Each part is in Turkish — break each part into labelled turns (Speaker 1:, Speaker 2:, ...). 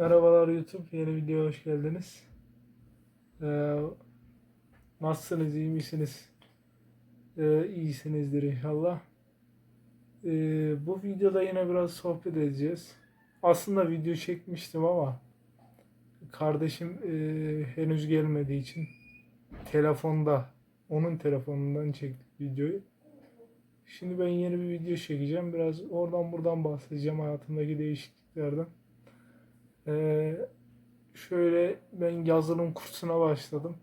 Speaker 1: Merhabalar YouTube, yeni videoya hoş geldiniz. Ee, nasılsınız, iyi misiniz? Ee, iyisinizdir inşallah. Ee, bu videoda yine biraz sohbet edeceğiz. Aslında video çekmiştim ama kardeşim e, henüz gelmediği için telefonda, onun telefonundan çektik videoyu. Şimdi ben yeni bir video çekeceğim. Biraz oradan buradan bahsedeceğim hayatımdaki değişikliklerden. Ee, şöyle ben yazılım kursuna başladım.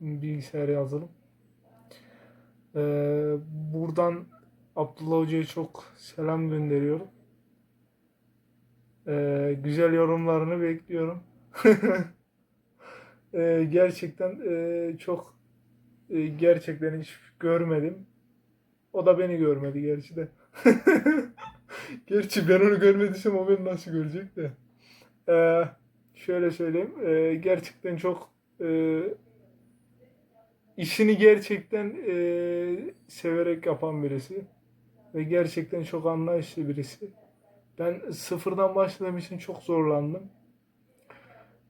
Speaker 1: Bilgisayar yazılım. Ee, buradan Abdullah Hoca'ya çok selam gönderiyorum. Ee, güzel yorumlarını bekliyorum. Ee, gerçekten e, çok e, gerçekten hiç görmedim. O da beni görmedi gerçi de. Gerçi ben onu görmediysem o beni nasıl görecek de. Ee, şöyle söyleyeyim. Ee, gerçekten çok e, işini gerçekten e, severek yapan birisi. Ve gerçekten çok anlayışlı birisi. Ben sıfırdan başladığım için çok zorlandım.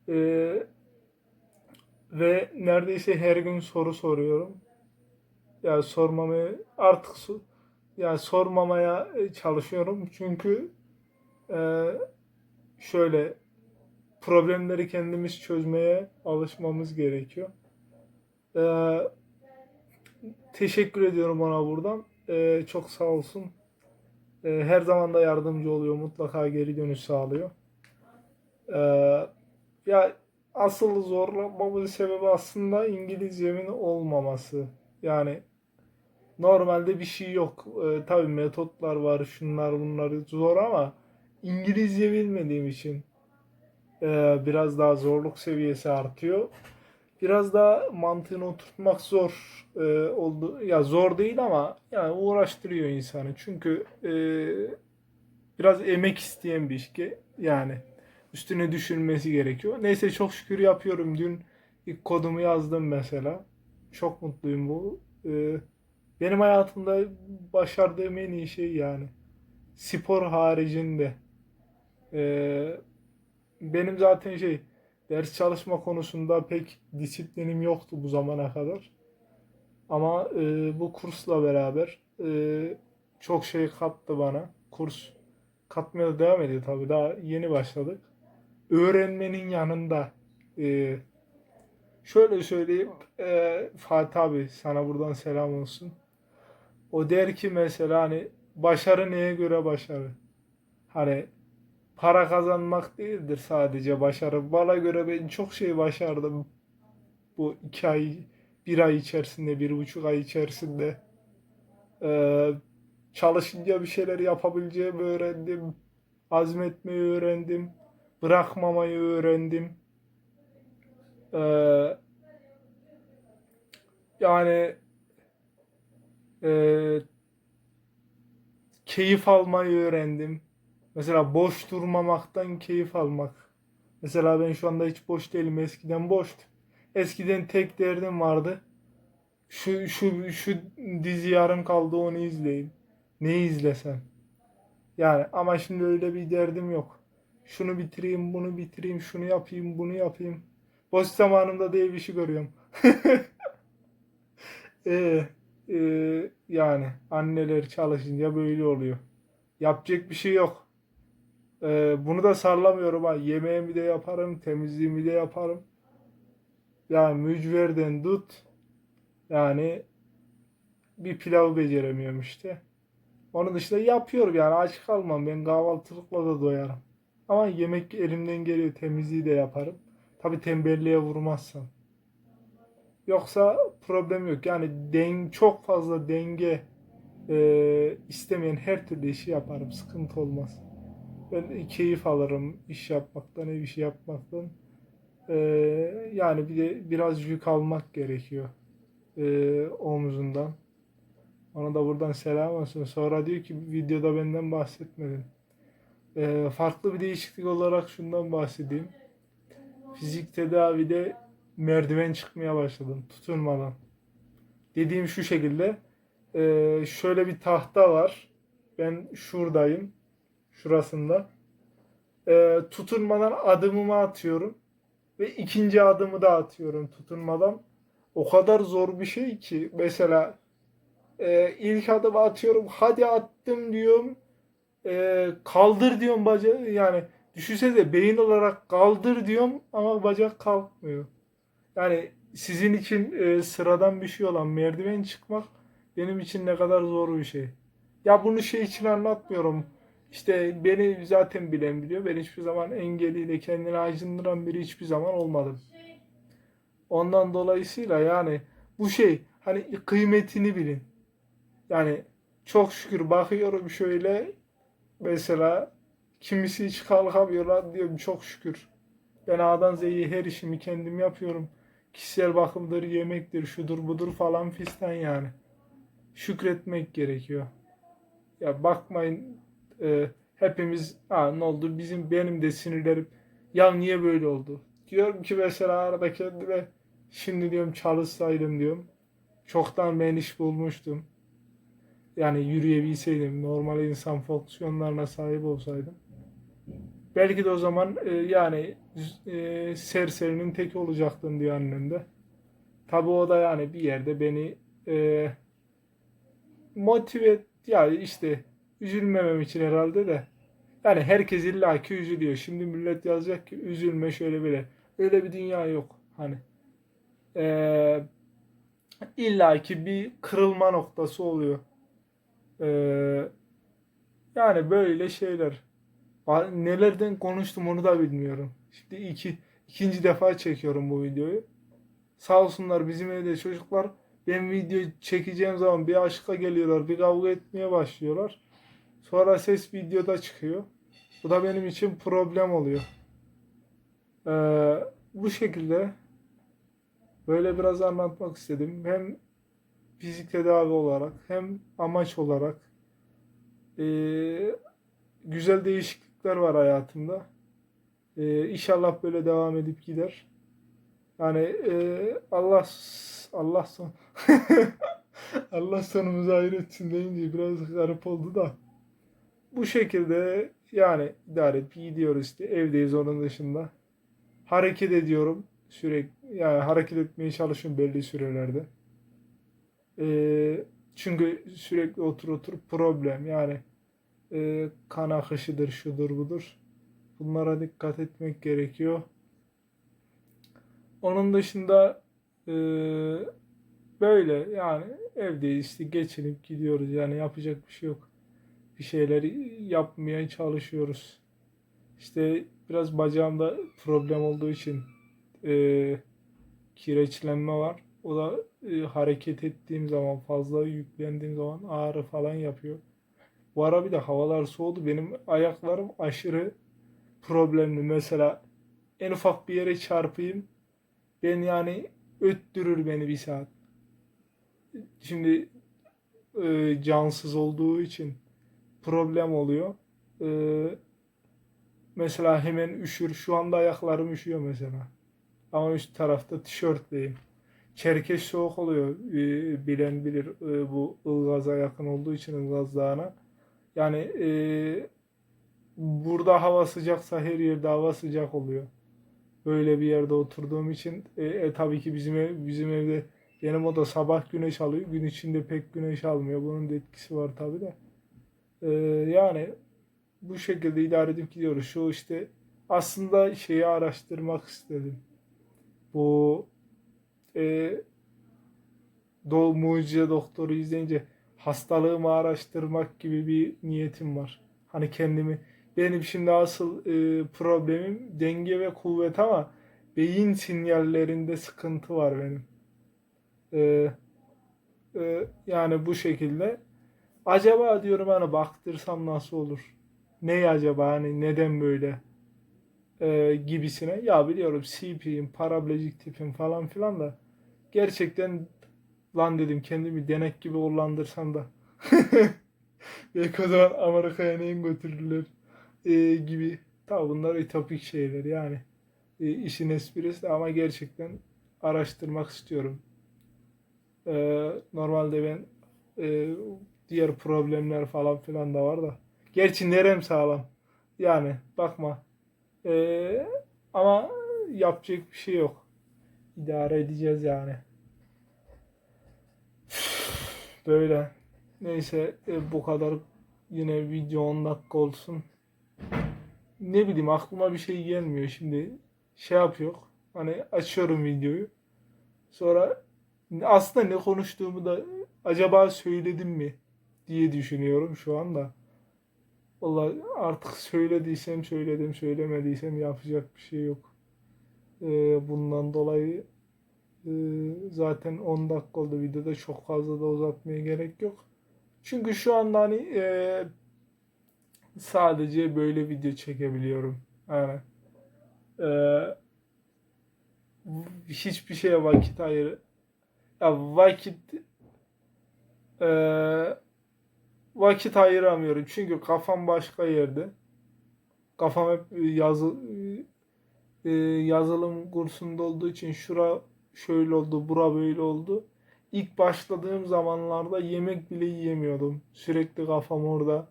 Speaker 1: Ee, ve neredeyse her gün soru soruyorum. Ya sormamı artık so- ya sormamaya çalışıyorum. Çünkü e, şöyle problemleri kendimiz çözmeye alışmamız gerekiyor. Ee, teşekkür ediyorum ona buradan. Ee, çok sağ olsun. Ee, her zaman da yardımcı oluyor. Mutlaka geri dönüş sağlıyor. Ee, ya asıl zorlanmamın sebebi aslında İngilizcemin olmaması. Yani normalde bir şey yok. Ee, tabii metotlar var, şunlar bunlar zor ama İngilizce bilmediğim için ee, biraz daha zorluk seviyesi artıyor. Biraz daha mantığını oturtmak zor e, oldu. Ya zor değil ama yani uğraştırıyor insanı. Çünkü e, biraz emek isteyen bir iş ki yani üstüne düşünmesi gerekiyor. Neyse çok şükür yapıyorum. Dün ilk kodumu yazdım mesela. Çok mutluyum bu. E, benim hayatımda başardığım en iyi şey yani. Spor haricinde. E, benim zaten şey ders çalışma konusunda pek disiplinim yoktu bu zamana kadar. Ama e, bu kursla beraber e, çok şey kattı bana. Kurs katmaya devam ediyor tabii. Daha yeni başladık. Öğrenmenin yanında e, şöyle söyleyeyim e, Fatih abi sana buradan selam olsun. O der ki mesela hani başarı neye göre başarı? Hani para kazanmak değildir sadece başarı. Bana göre ben çok şey başardım. Bu iki ay, bir ay içerisinde, bir buçuk ay içerisinde. Ee, çalışınca bir şeyler yapabileceğimi öğrendim. Azmetmeyi öğrendim. Bırakmamayı öğrendim. Ee, yani e, keyif almayı öğrendim. Mesela boş durmamaktan keyif almak. Mesela ben şu anda hiç boş değilim. Eskiden boştum. Eskiden tek derdim vardı. Şu şu şu dizi yarım kaldı onu izleyeyim. Ne izlesem. Yani ama şimdi öyle bir derdim yok. Şunu bitireyim, bunu bitireyim, şunu yapayım, bunu yapayım. Boş zamanımda diye bir şey görüyorum. e, e, yani anneler çalışınca böyle oluyor. Yapacak bir şey yok. Ee, bunu da sarlamıyorum ha. Yemeğimi de yaparım, temizliğimi de yaparım. Yani mücverden tut. Yani bir pilav beceremiyorum işte. Onun dışında yapıyorum yani aç kalmam. Ben kahvaltılıkla da doyarım. Ama yemek elimden geliyor. Temizliği de yaparım. Tabi tembelliğe vurmazsam. Yoksa problem yok. Yani den çok fazla denge e, istemeyen her türlü işi yaparım. Sıkıntı olmaz. Ben keyif alırım iş yapmaktan, ev işi yapmaktan. Ee, yani bir de biraz yük almak gerekiyor ee, omzundan. Ona da buradan selam olsun. Sonra diyor ki videoda benden bahsetmedin. Ee, farklı bir değişiklik olarak şundan bahsedeyim. Fizik tedavide merdiven çıkmaya başladım tutunmadan. Dediğim şu şekilde. Ee, şöyle bir tahta var. Ben şuradayım şurasında. e, tutunmadan adımımı atıyorum ve ikinci adımı da atıyorum tutunmadan. O kadar zor bir şey ki mesela e, ilk adımı atıyorum hadi attım diyorum e, kaldır diyorum bacağı yani düşünsene beyin olarak kaldır diyorum ama bacak kalkmıyor. Yani sizin için e, sıradan bir şey olan merdiven çıkmak benim için ne kadar zor bir şey. Ya bunu şey için anlatmıyorum. İşte beni zaten bilen biliyor. Ben hiçbir zaman engeliyle kendini acındıran biri hiçbir zaman olmadım. Ondan dolayısıyla yani bu şey hani kıymetini bilin. Yani çok şükür bakıyorum şöyle mesela kimisi hiç kalkamıyor lan diyorum çok şükür. Ben A'dan Z'ye her işimi kendim yapıyorum. Kişisel bakımdır, yemektir, şudur budur falan fistan yani. Şükretmek gerekiyor. Ya bakmayın e, hepimiz ha ne oldu bizim benim de sinirlerim ya niye böyle oldu? Diyorum ki mesela arada kendime şimdi diyorum çalışsaydım diyorum. Çoktan ben iş bulmuştum. Yani yürüyebilseydim, normal insan fonksiyonlarına sahip olsaydım. Belki de o zaman e, yani e, serserinin tek olacaktın diyor annem de. Tabi o da yani bir yerde beni e, motive ya işte üzülmemem için herhalde de. Yani herkes illaki üzülüyor. Şimdi millet yazacak ki üzülme şöyle böyle. Öyle bir dünya yok. Hani e, illaki bir kırılma noktası oluyor. E, yani böyle şeyler. Nelerden konuştum onu da bilmiyorum. Şimdi iki, ikinci defa çekiyorum bu videoyu. Sağ olsunlar bizim evde çocuklar ben video çekeceğim zaman bir aşka geliyorlar, bir kavga etmeye başlıyorlar. Sonra ses videoda çıkıyor. Bu da benim için problem oluyor. Ee, bu şekilde böyle biraz anlatmak istedim. Hem fizik tedavi olarak hem amaç olarak ee, güzel değişiklikler var hayatımda. Ee, inşallah böyle devam edip gider. Yani e, Allah Allah son Allah sonumuzu hayretsin deyince biraz garip oldu da. Bu şekilde yani idare edip gidiyoruz işte. Evdeyiz onun dışında. Hareket ediyorum sürekli. Yani hareket etmeye çalışıyorum belli sürelerde. Ee, çünkü sürekli otur otur problem yani e, kan akışıdır şudur budur. Bunlara dikkat etmek gerekiyor. Onun dışında e, böyle yani evdeyiz işte geçinip gidiyoruz yani yapacak bir şey yok. Bir şeyleri yapmaya çalışıyoruz. İşte biraz bacağımda problem olduğu için e, kireçlenme var. O da e, hareket ettiğim zaman fazla yüklendiğim zaman ağrı falan yapıyor. Bu ara bir de havalar soğudu. Benim ayaklarım aşırı problemli. Mesela en ufak bir yere çarpayım. Ben yani öttürür beni bir saat. Şimdi e, cansız olduğu için problem oluyor. E, mesela hemen üşür. Şu anda ayaklarım üşüyor mesela. Ama üst tarafta tişörtleyim. Çerkeş soğuk oluyor. E, bilen bilir e, bu Ilgaz'a yakın olduğu için Ilgaz Dağı'na. Yani e, burada hava sıcaksa her yerde hava sıcak oluyor. Böyle bir yerde oturduğum için e, e, tabii ki bizim ev, bizim evde benim oda sabah güneş alıyor. Gün içinde pek güneş almıyor. Bunun da etkisi var tabii de. E, yani bu şekilde idare edip gidiyoruz. Şu işte aslında şeyi araştırmak istedim. Bu e, Do Mucize Doktoru izleyince hastalığımı araştırmak gibi bir niyetim var. Hani kendimi benim şimdi asıl e, problemim denge ve kuvvet ama beyin sinyallerinde sıkıntı var benim. E, e, yani bu şekilde. Acaba diyorum hani baktırsam nasıl olur? Ne acaba hani neden böyle e, gibisine. Ya biliyorum CP'yim, paraplejik tipim falan filan da gerçekten lan dedim kendimi denek gibi kullandırsam da belki o zaman Amerika'ya neyin götürürler e, gibi. Tabi bunlar ütopik şeyler yani. E, işin esprisi ama gerçekten araştırmak istiyorum. E, normalde ben e, diğer problemler falan filan da var da. Gerçi nerem sağlam. Yani bakma Ee, ama yapacak bir şey yok. İdare edeceğiz yani. Böyle. Neyse e, bu kadar yine video 10 dakika olsun. Ne bileyim aklıma bir şey gelmiyor şimdi. Şey yapıyor. Hani açıyorum videoyu. Sonra aslında ne konuştuğumu da acaba söyledim mi diye düşünüyorum şu anda. Vallahi artık söylediysem söyledim, söylemediysem yapacak bir şey yok. Ee, bundan dolayı e, zaten 10 dakika oldu videoda çok fazla da uzatmaya gerek yok. Çünkü şu anda hani e, sadece böyle video çekebiliyorum. Yani e, hiçbir şeye vakit ayır ya vakit e, vakit ayıramıyorum çünkü kafam başka yerde. Kafam hep yazı e, yazılım kursunda olduğu için şura şöyle oldu, bura böyle oldu. İlk başladığım zamanlarda yemek bile yiyemiyordum. Sürekli kafam orada.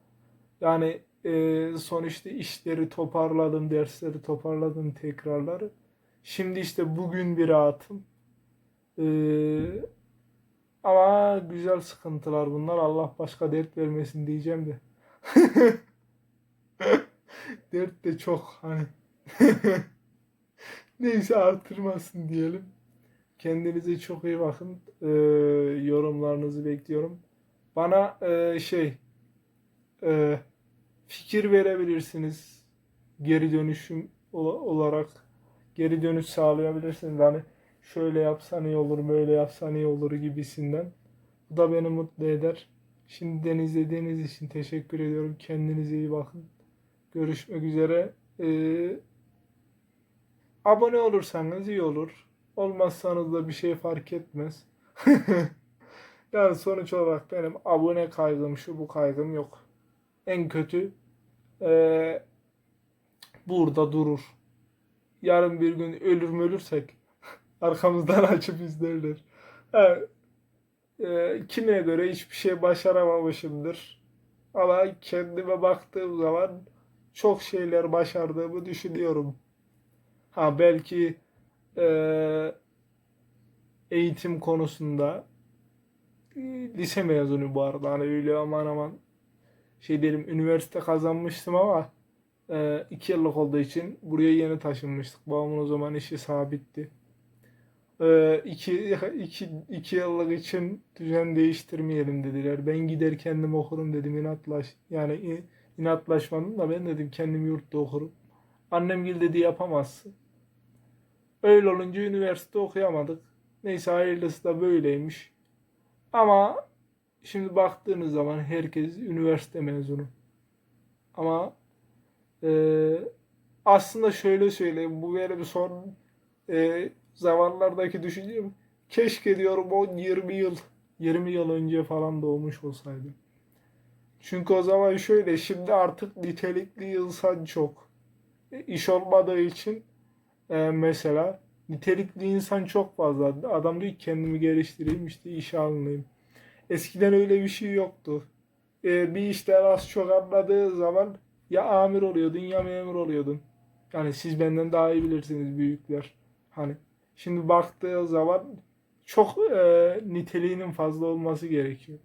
Speaker 1: Yani e, sonuçta işleri toparladım, dersleri toparladım tekrarları. Şimdi işte bugün bir rahatım. Ee, ama güzel sıkıntılar bunlar. Allah başka dert vermesin diyeceğim de. Dert de çok hani. Neyse artırmasın diyelim. Kendinize çok iyi bakın. Ee, yorumlarınızı bekliyorum. Bana e, şey e, fikir verebilirsiniz. Geri dönüşüm ola- olarak geri dönüş sağlayabilirsiniz. Hani şöyle yapsan iyi olur, böyle yapsan iyi olur gibisinden. Bu da beni mutlu eder. Şimdiden izlediğiniz için teşekkür ediyorum. Kendinize iyi bakın. Görüşmek üzere. Ee, abone olursanız iyi olur. Olmazsanız da bir şey fark etmez. yani sonuç olarak benim abone kaygım şu bu kaygım yok. En kötü ee, burada durur. Yarın bir gün ölür mü ölürsek arkamızdan açıp izlerler. Ha, e, kimine göre hiçbir şey başaramamışımdır. Ama kendime baktığım zaman çok şeyler başardığımı düşünüyorum. Ha belki e, eğitim konusunda e, lise mezunu bu arada hani öyle aman aman şey derim üniversite kazanmıştım ama e, iki yıllık olduğu için buraya yeni taşınmıştık. Babamın o zaman işi sabitti. E, iki, iki, iki yıllık için düzen değiştirmeyelim dediler. Ben gider kendim okurum dedim inatlaş. Yani in- inatlaşmadım da ben dedim kendim yurtta okurum. Annem gil dedi yapamazsın. Öyle olunca üniversite okuyamadık. Neyse hayırlısı da böyleymiş. Ama şimdi baktığınız zaman herkes üniversite mezunu. Ama ee, aslında şöyle söyleyeyim. Bu benim son e, zamanlardaki düşüncem. Keşke diyorum 10-20 yıl 20 yıl önce falan doğmuş olsaydım. Çünkü o zaman şöyle şimdi artık nitelikli insan çok. E, iş olmadığı için e, mesela nitelikli insan çok fazla. Adam diyor kendimi geliştireyim işte işe alınayım. Eskiden öyle bir şey yoktu. E, bir işten az çok anladığı zaman ya amir oluyordun ya memur oluyordun. Yani siz benden daha iyi bilirsiniz büyükler. Hani şimdi baktığı zaman çok e, niteliğinin fazla olması gerekiyor.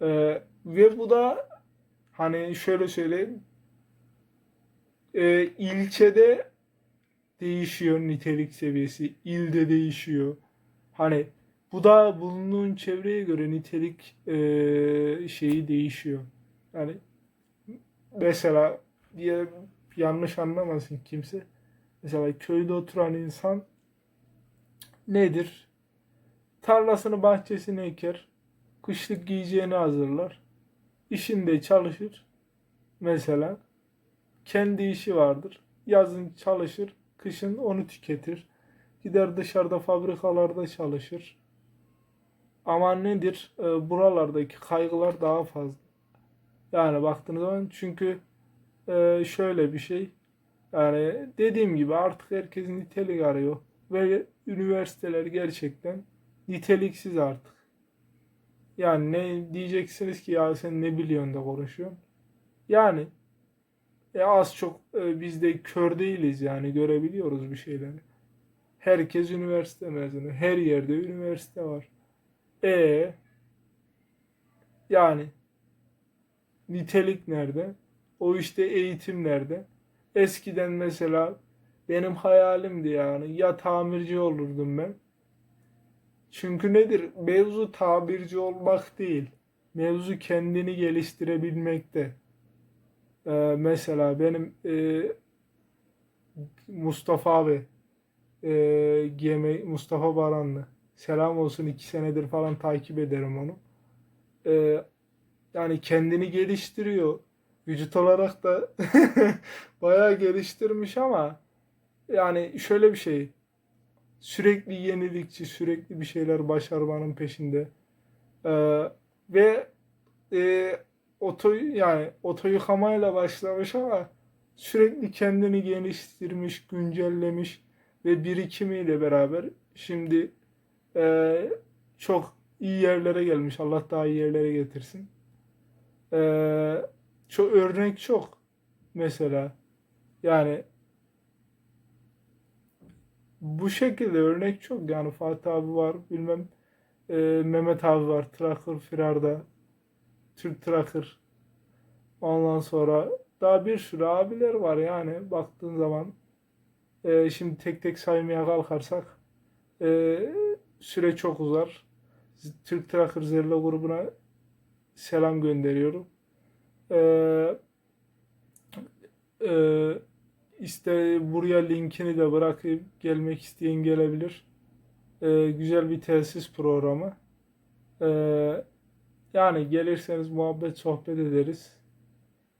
Speaker 1: E, ve bu da hani şöyle söyleyeyim e, ilçede değişiyor nitelik seviyesi, ilde değişiyor. Hani bu da bulunduğun çevreye göre nitelik e, şeyi değişiyor. Yani mesela diye yanlış anlamasın kimse. Mesela köyde oturan insan nedir? Tarlasını bahçesini eker. Kışlık giyeceğini hazırlar. İşinde çalışır. Mesela kendi işi vardır. Yazın çalışır. Kışın onu tüketir. Gider dışarıda fabrikalarda çalışır. Ama nedir? E, buralardaki kaygılar daha fazla. Yani baktığınız zaman çünkü e, şöyle bir şey. Yani dediğim gibi artık herkes nitelik arıyor. Ve üniversiteler gerçekten niteliksiz artık. Yani ne diyeceksiniz ki ya sen ne biliyorsun da konuşuyorsun. Yani E az çok e, biz de kör değiliz yani görebiliyoruz bir şeyleri. Herkes üniversite mezunu. Her yerde üniversite var. E yani nitelik nerede? O işte eğitim nerede? Eskiden mesela benim hayalimdi yani ya tamirci olurdum ben. Çünkü nedir? Mevzu tabirci olmak değil. Mevzu kendini geliştirebilmekte. Ee, mesela benim e, Mustafa abi e, GM Mustafa Baranlı selam olsun iki senedir falan takip ederim onu. Ee, yani kendini geliştiriyor. Vücut olarak da bayağı geliştirmiş ama yani şöyle bir şey sürekli yenilikçi, sürekli bir şeyler başarmanın peşinde. Ee, ve e, oto yani oto yıkamayla başlamış ama sürekli kendini geliştirmiş, güncellemiş ve birikimiyle beraber şimdi e, çok iyi yerlere gelmiş. Allah daha iyi yerlere getirsin. E, çok örnek çok mesela yani bu şekilde örnek çok. Yani Fatih abi var bilmem e, Mehmet abi var Tracker Firar'da Türk Tracker. Ondan sonra daha bir sürü abiler var. Yani baktığın zaman e, şimdi tek tek saymaya kalkarsak e, süre çok uzar. Türk Tracker Zerla grubuna selam gönderiyorum. E, e, işte buraya linkini de bırakayım. Gelmek isteyen gelebilir. Ee, güzel bir tesis programı. Ee, yani gelirseniz muhabbet sohbet ederiz.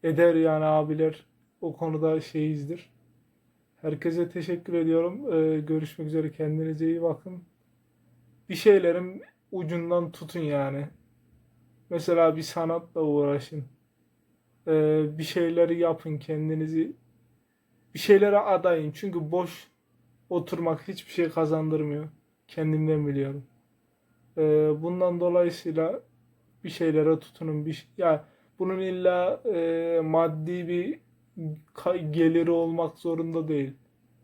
Speaker 1: Eder yani abiler o konuda şeyizdir. Herkese teşekkür ediyorum. Ee, görüşmek üzere. Kendinize iyi bakın. Bir şeylerin ucundan tutun yani. Mesela bir sanatla uğraşın. Ee, bir şeyleri yapın kendinizi bir şeylere adayın. Çünkü boş oturmak hiçbir şey kazandırmıyor. Kendimden biliyorum. Ee, bundan dolayısıyla bir şeylere tutunun. Bir, ya bunun illa e, maddi bir geliri olmak zorunda değil.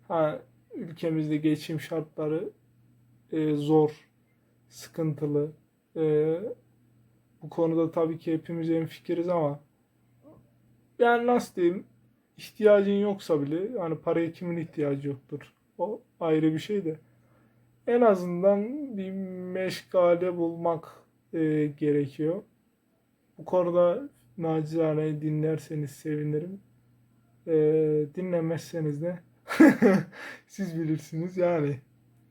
Speaker 1: Ha ülkemizde geçim şartları e, zor, sıkıntılı. E, bu konuda tabii ki hepimiz hemfikiriz ama yani nasıl diyeyim ihtiyacın yoksa bile yani paraya kimin ihtiyacı yoktur. O ayrı bir şey de. En azından bir meşgale bulmak e, gerekiyor. Bu konuda nacizane dinlerseniz sevinirim. E, dinlemezseniz de siz bilirsiniz yani.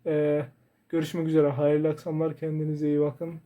Speaker 1: E, görüşmek üzere. Hayırlı akşamlar. Kendinize iyi bakın.